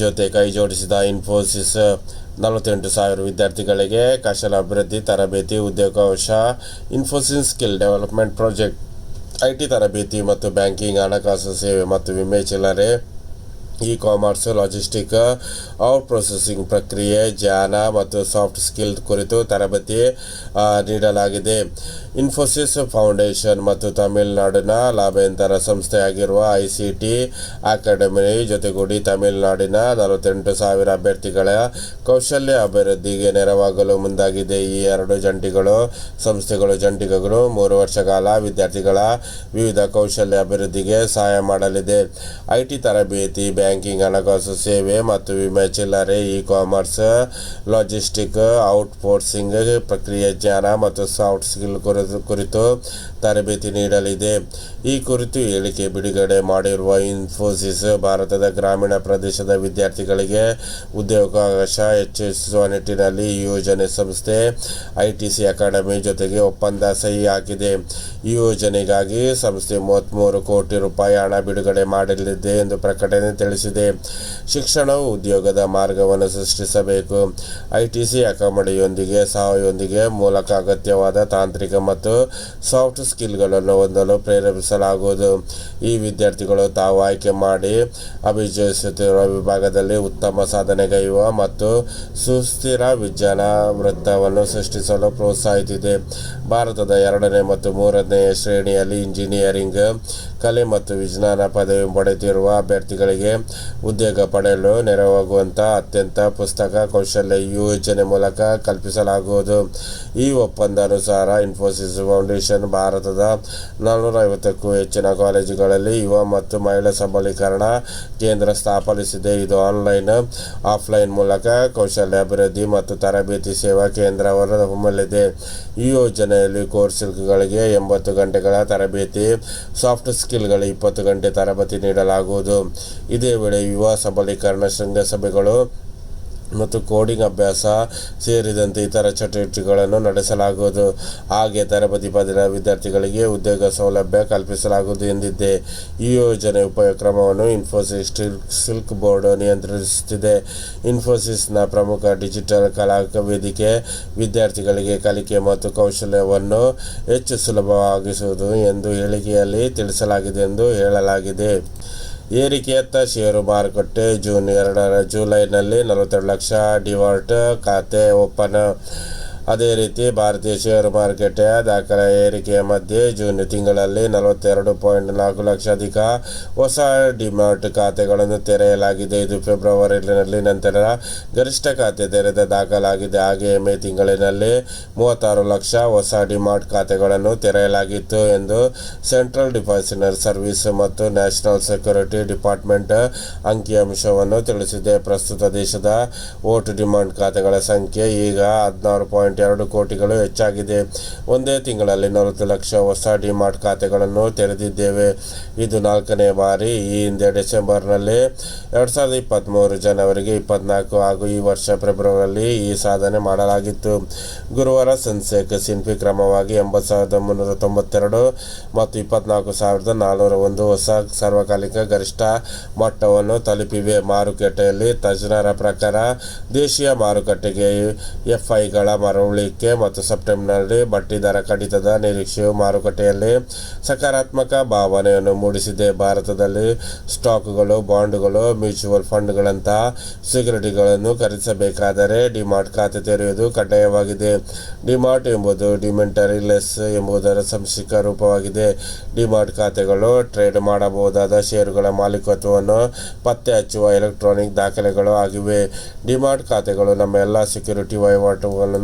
ಜೊತೆ ಕೈ ಜೋಡಿಸಿದ ಇನ್ಫೋಸಿಸ್ ನಲವತ್ತೆಂಟು ಸಾವಿರ ವಿದ್ಯಾರ್ಥಿಗಳಿಗೆ ಕೌಶಲ ಅಭಿವೃದ್ಧಿ ತರಬೇತಿ, ಉದ್ಯೋಗಾವಕಾಶ Infosys skill development project IT ತರಬೇತಿ ಮತ್ತು ಬ್ಯಾಂಕಿಂಗ್, ಹಣಕಾಸು ಸೇವೆ ಮತ್ತು ವಿಮೆ ಚಿಲ್ಲರೆ e commerce logistic out processing ಪ್ರಕ್ರಿಯೆ, ಜ್ಞಾನ ಮತ್ತು ಸಾಫ್ಟ್ ಸ್ಕಿಲ್ ಕುರಿತು ತರಬೇತಿ ನೀಡಲಾಗಿದೆ. ಇನ್ಫೋಸಿಸ್ ಫೌಂಡೇಶನ್ ಮತ್ತು ತಮಿಳುನಾಡಿನ ಲಾಭೇಂತರ ಸಂಸ್ಥೆಯಾಗಿರುವ ಐ ಸಿ ಟಿ ಅಕಾಡೆಮಿ ಜೊತೆಗೂಡಿ ತಮಿಳುನಾಡಿನ ನಲವತ್ತೆಂಟು ಸಾವಿರ ಅಭ್ಯರ್ಥಿಗಳ ಕೌಶಲ್ಯ ಅಭಿವೃದ್ಧಿಗೆ ನೆರವಾಗಲು ಮುಂದಾಗಿದೆ. ಈ ಎರಡು ಜಂಟಿಗಳು, ಸಂಸ್ಥೆಗಳು ಜಂಟಿಗಳು ಮೂರು ವರ್ಷ ಕಾಲ ವಿದ್ಯಾರ್ಥಿಗಳ ವಿವಿಧ ಕೌಶಲ್ಯ ಅಭಿವೃದ್ಧಿಗೆ ಸಹಾಯ ಮಾಡಲಿದೆ. ಐಟಿ ತರಬೇತಿ, ಬ್ಯಾಂಕಿಂಗ್, ಹಣಕಾಸು ಸೇವೆ ಮತ್ತು ವಿಮೆ ಚಿಲ್ಲರೆ ಇ ಕಾಮರ್ಸ್ ಲಾಜಿಸ್ಟಿಕ್, ಔಟ್ಫೋರ್ಸಿಂಗ್ ಪ್ರಕ್ರಿಯೆ ಜ್ಞಾನ ಮತ್ತು ಸಾಫ್ಟ್ ಸ್ಕಿಲ್ ಕುರಿತು ತರಬೇತಿ ನೀಡಲಿದೆ. ಈ ಕುರಿತು ಹೇಳಿಕೆ ಬಿಡುಗಡೆ ಮಾಡಿರುವ ಇನ್ಫೋಸಿಸ್ ಭಾರತದ ಗ್ರಾಮೀಣ ಪ್ರದೇಶದ ವಿದ್ಯಾರ್ಥಿಗಳಿಗೆ ಉದ್ಯೋಗಾವಕಾಶ ಹೆಚ್ಚಿಸುವ ನಿಟ್ಟಿನಲ್ಲಿ ಯೋಜನೆ ಸಂಸ್ಥೆ ಐಟಿಸಿ ಅಕಾಡೆಮಿ ಜೊತೆಗೆ ಒಪ್ಪಂದ ಸಹಿ ಹಾಕಿದೆ. ಈ ಯೋಜನೆಗಾಗಿ ಸಂಸ್ಥೆ ಮೂವತ್ತ್ಮೂರು ಕೋಟಿ ರೂಪಾಯಿ ಹಣ ಬಿಡುಗಡೆ ಮಾಡಲಿದೆ ಎಂದು ಪ್ರಕಟಣೆ ತಿಳಿಸಿದೆ. ಶಿಕ್ಷಣವು ಉದ್ಯೋಗದ ಮಾರ್ಗವನ್ನು ಸೃಷ್ಟಿಸಬೇಕು. ಐಟಿಸಿ ಅಕಾಡೆಮಿಯೊಂದಿಗೆ ಸಹಯೊಂದಿಗೆ ಮೂಲಕ ಅಗತ್ಯವಾದ ತಾಂತ್ರಿಕ ಮತ್ತು ಸಾಫ್ಟ್ ಸ್ಕಿಲ್ಗಳನ್ನು ಹೊಂದಲು ಪ್ರೇರೇಪಿಸಲಾಗುವುದು. ಈ ವಿದ್ಯಾರ್ಥಿಗಳು ತಾವು ಆಯ್ಕೆ ಮಾಡಿ ಅಭಿಜಯಿಸುತ್ತಿರುವ ವಿಭಾಗದಲ್ಲಿ ಉತ್ತಮ ಸಾಧನೆಗೈಯುವ ಮತ್ತು ಸುಸ್ಥಿರ ವಿಜ್ಞಾನ ವೃತ್ತವನ್ನು ಸೃಷ್ಟಿಸಲು ಪ್ರೋತ್ಸಾಹಿಸಿದೆ ಭಾರತದ ಎರಡನೇ ಮತ್ತು ಮೂರನೇ ಶ್ರೇಣಿಯಲ್ಲಿ ಇಂಜಿನಿಯರಿಂಗ್ ಕಲೆ ಮತ್ತು ವಿಜ್ಞಾನ ಪದವಿ ಪಡೆದಿರುವ ಅಭ್ಯರ್ಥಿಗಳಿಗೆ ಉದ್ಯೋಗ ಪಡೆಯಲು ನೆರವಾಗುವಂತಹ ಅತ್ಯಂತ ಪುಸ್ತಕ ಕೌಶಲ್ಯ ಯೋಜನೆ ಮೂಲಕ ಕಲ್ಪಿಸಲಾಗುವುದು. ಈ ಒಪ್ಪಂದ ಅನುಸಾರ ಇನ್ಫೋಸಿಸ್ ಫೌಂಡೇಶನ್ ಭಾರತದ ನಾನ್ನೂರ ಐವತ್ತಕ್ಕೂ ಹೆಚ್ಚಿನ ಕಾಲೇಜುಗಳಲ್ಲಿ ಯುವ ಮತ್ತು ಮಹಿಳಾ ಸಬಲೀಕರಣ ಕೇಂದ್ರ ಸ್ಥಾಪಿಸಿದೆ ಇದು ಆನ್ಲೈನ್, ಆಫ್ಲೈನ್ ಮೂಲಕ ಕೌಶಲ್ಯ ಅಭಿವೃದ್ಧಿ ಮತ್ತು ತರಬೇತಿ ಸೇವಾ ಕೇಂದ್ರ ಹೊರಹೊಮ್ಮಲಿದೆ ಈ ಯೋಜನೆಯಲ್ಲಿ ಕೋರ್ಸ್ಗಳಿಗೆ ಎಂಬತ್ತು ಗಂಟೆಗಳ ತರಬೇತಿ, ಸಾಫ್ಟ್ ಸ್ಕಿಲ್ಗಳ ಇಪ್ಪತ್ತು ಗಂಟೆ ತರಬೇತಿ ನೀಡಲಾಗುವುದು. ಇದೇ ವೇಳೆ ಯುವ ಸಬಲೀಕರಣ ಶೃಂಗಸಭೆಗಳು ಮತ್ತು ಕೋಡಿಂಗ್ ಅಭ್ಯಾಸ ಸೇರಿದಂತೆ ಇತರ ಚಟುವಟಿಕೆಗಳನ್ನು ನಡೆಸಲಾಗುವುದು. ಹಾಗೆ ತರಬೇತಿ ಪದಿನ ವಿದ್ಯಾರ್ಥಿಗಳಿಗೆ ಉದ್ಯೋಗ ಸೌಲಭ್ಯ ಕಲ್ಪಿಸಲಾಗುವುದು ಎಂದಿದ್ದೆ. ಈ ಯೋಜನೆ ಉಪಕ್ರಮವನ್ನು ಇನ್ಫೋಸಿಸ್ ಸಿಲ್ಕ್ ಬೋರ್ಡ್ ನಿಯಂತ್ರಿಸುತ್ತಿದೆ. ಇನ್ಫೋಸಿಸ್ನ ಪ್ರಮುಖ ಡಿಜಿಟಲ್ ಕಲಾ ವೇದಿಕೆ ವಿದ್ಯಾರ್ಥಿಗಳಿಗೆ ಕಲಿಕೆ ಮತ್ತು ಕೌಶಲ್ಯವನ್ನು ಹೆಚ್ಚು ಸುಲಭವಾಗಿಸುವುದು ಎಂದು ಹೇಳಿಕೆಯಲ್ಲಿ ತಿಳಿಸಲಾಗಿದೆ ಎಂದು ಹೇಳಲಾಗಿದೆ. ಏರಿಕೆಯತ್ತ ಷೇರು ಮಾರುಕಟ್ಟೆ ಜೂನ್ ಎರಡರ ಜುಲೈನಲ್ಲಿ ನಲವತ್ತೆರಡು ಲಕ್ಷ ಡಿವಾಲ್ಟ್ ಖಾತೆ ಓಪನ್ ಅದೇ ರೀತಿ ಭಾರತೀಯ ಷೇರು ಮಾರುಕಟ್ಟೆಯ ದಾಖಲೆ ಏರಿಕೆಯ ಮಧ್ಯೆ ಜೂನ್ ತಿಂಗಳಲ್ಲಿ ನಲವತ್ತೆರಡು ಪಾಯಿಂಟ್ ನಾಲ್ಕು ಲಕ್ಷ ಅಧಿಕ ಹೊಸ ಡಿಮ್ಯಾಟ್ ಖಾತೆಗಳನ್ನು ತೆರೆಯಲಾಗಿದೆ. ಇದು ಫೆಬ್ರವರಿನಲ್ಲಿ ನಂತರ ಗರಿಷ್ಠ ಖಾತೆ ತೆರೆದ ದಾಖಲಾಗಿದೆ. ಹಾಗೆಯೇ ಮೇ ತಿಂಗಳಿನಲ್ಲಿ ಮೂವತ್ತಾರು ಲಕ್ಷ ಹೊಸ ಡಿಮಾರ್ಟ್ ಖಾತೆಗಳನ್ನು ತೆರೆಯಲಾಗಿತ್ತು ಎಂದು ಸೆಂಟ್ರಲ್ ಡಿಪಾಸಿಟರ್ ಸರ್ವಿಸ್ ಮತ್ತು ನ್ಯಾಷನಲ್ ಸೆಕ್ಯೂರಿಟಿ ಡಿಪಾರ್ಟ್ಮೆಂಟ್ ಅಂಕಿಅಂಶವನ್ನು ತಿಳಿಸಿದೆ. ಪ್ರಸ್ತುತ ದೇಶದ ವೋಟ್ ಡಿಮಾಂಡ್ ಖಾತೆಗಳ ಸಂಖ್ಯೆ ಈಗ ಹದಿನಾರು ಪಾಯಿಂಟ್ ಎರಡು ಕೋಟಿಗಳು ಹೆಚ್ಚಾಗಿದೆ. ಒಂದೇ ತಿಂಗಳಲ್ಲಿ ನಲವತ್ತು ಲಕ್ಷ ಹೊಸ ಡಿಮಾರ್ಟ್ ಖಾತೆಗಳನ್ನು ತೆರೆದಿದ್ದೇವೆ. ಇದು ನಾಲ್ಕನೇ ಬಾರಿ. ಈ ಹಿಂದೆ ಡಿಸೆಂಬರ್ನಲ್ಲಿ ಎರಡು ಸಾವಿರದ ಇಪ್ಪತ್ತ್ಮೂರು ಜನವರಿಗೆ ಇಪ್ಪತ್ನಾಲ್ಕು ಹಾಗೂ ಈ ವರ್ಷ ಫೆಬ್ರವರಿಯಲ್ಲಿ ಈ ಸಾಧನೆ ಮಾಡಲಾಗಿತ್ತು. ಗುರುವಾರ ಸೆನ್ಸೆಕ್ ಸಿನ್ಫಿ ಕ್ರಮವಾಗಿ ಎಂಬತ್ತು ಸಾವಿರದ ಮುನ್ನೂರ ತೊಂಬತ್ತೆರಡು ಮತ್ತು ಇಪ್ಪತ್ನಾಲ್ಕು ಸಾವಿರದ ನಾನ್ನೂರ ಒಂದು ಹೊಸ ಸಾರ್ವಕಾಲಿಕ ಗರಿಷ್ಠ ಮಟ್ಟವನ್ನು ತಲುಪಿವೆ. ಮಾರುಕಟ್ಟೆಯಲ್ಲಿ ತಜ್ಞರ ಪ್ರಕಾರ ದೇಶೀಯ ಮಾರುಕಟ್ಟೆಗೆ ಎಫ್ಐಗಳ ಮರಳುವಿಕೆ ಮತ್ತು ಸೆಪ್ಟೆಂಬರ್ನಲ್ಲಿ ಬಡ್ಡಿ ದರ ಕಡಿತದ ನಿರೀಕ್ಷೆಯು ಮಾರುಕಟ್ಟೆಯಲ್ಲಿ ಸಕಾರಾತ್ಮಕ ಭಾವನೆಯನ್ನು ಮೂಡಿಸಿದೆ. ಭಾರತದಲ್ಲಿ ಸ್ಟಾಕ್ಗಳು, ಬಾಂಡ್ಗಳು, ಮ್ಯೂಚುವಲ್ ಫಂಡ್ಗಳಂತಹ ಸೆಕ್ಯೂರಿಟಿಗಳನ್ನು ಖರೀದಿಸಬೇಕಾದರೆ ಡಿಮಾರ್ಟ್ ಖಾತೆ ತೆರೆಯುವುದು ಕಡ್ಡಾಯವಾಗಿದೆ. ಡಿಮಾರ್ಟ್ ಎಂಬುದು ಡಿಮೆಂಟರಿ ಲೆಸ್ ಎಂಬುದರ ಸಂಕ್ಷಿಪ್ತ ರೂಪವಾಗಿದೆ. ಡಿಮಾರ್ಟ್ ಖಾತೆಗಳು ಟ್ರೇಡ್ ಮಾಡಬಹುದಾದ ಷೇರುಗಳ ಮಾಲೀಕತ್ವವನ್ನು ಪತ್ತೆ ಹಚ್ಚುವ ಎಲೆಕ್ಟ್ರಾನಿಕ್ ದಾಖಲೆಗಳು ಆಗಿವೆ ಡಿಮಾರ್ಟ್ ಖಾತೆಗಳು ನಮ್ಮ ಎಲ್ಲ ಸೆಕ್ಯುರಿಟಿ ವಹಿವಾಟುಗಳನ್ನು